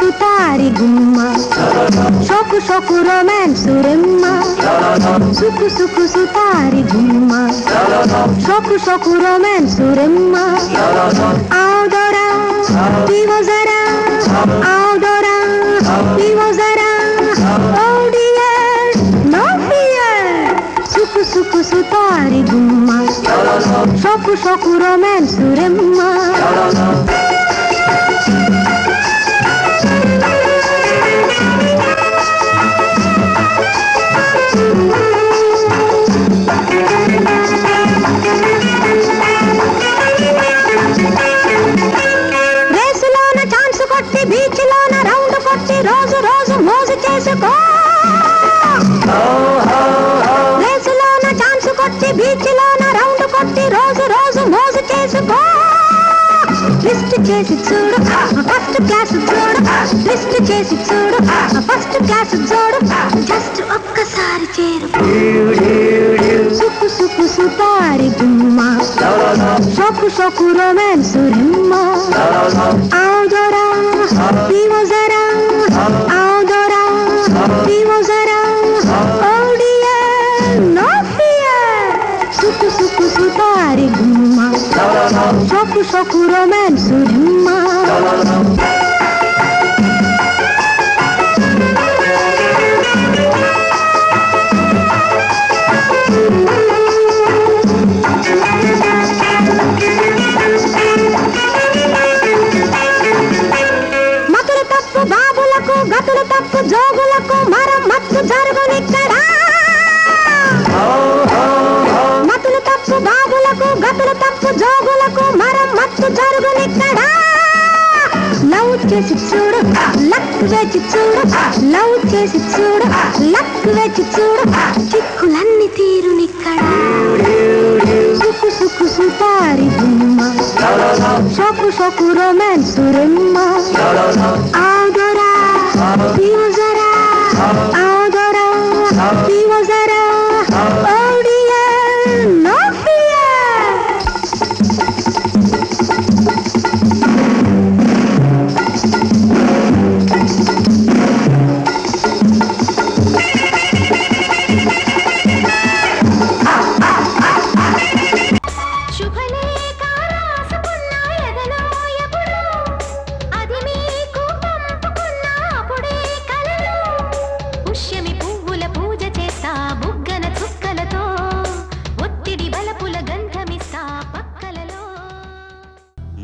సుతారి గుమ్మ షోకు షోకు రొమాన్స్ రెమ్మ సుకు సుకు సుతారి గుమ్మ షోకు షోకు రొమాన్స్ రెమ్మ ఆదోరా వివో జరా ఆదోరా వివో జరా ఓ డియర్ నో ఫియర్ సుకు సుకు సుతారి గుమ్మ షోకు షోకు రొమాన్స్ రెమ్మ రోజు మోజు చేసుకో. రేసులోన ఛాన్స్ కొట్టి బీచ్ లోన రౌండ్ కొట్టి రోజు రోజు మోజు చేసుకో. లిస్ట్ చేసి చూడు ఫస్ట్ క్లాస్ చూడు లిస్ట్ చేసి చూడు ఫస్ట్ క్లాస్ చూడు జస్ట్ ఒక్కసారి చేరు. సుకు సుకు సుతారి గుమ్మ. షోకు షోకు రొమాన్స్ రిమ్మ. ఆదోరా వివో జరా సుకు సుతారి గుమ్మ షోకు షోకు రొమాన్స్ చేసి చూడు లక్ వేచి చూడు లవ్ చేసి చూడు లక్ వేచి చూడు చిక్కులన్నీ తీరు తీరునిక్కడ సుకు సుకు సుతారి గుమ్మ షోకు షోకు రొమాన్స్ రెమ్మ.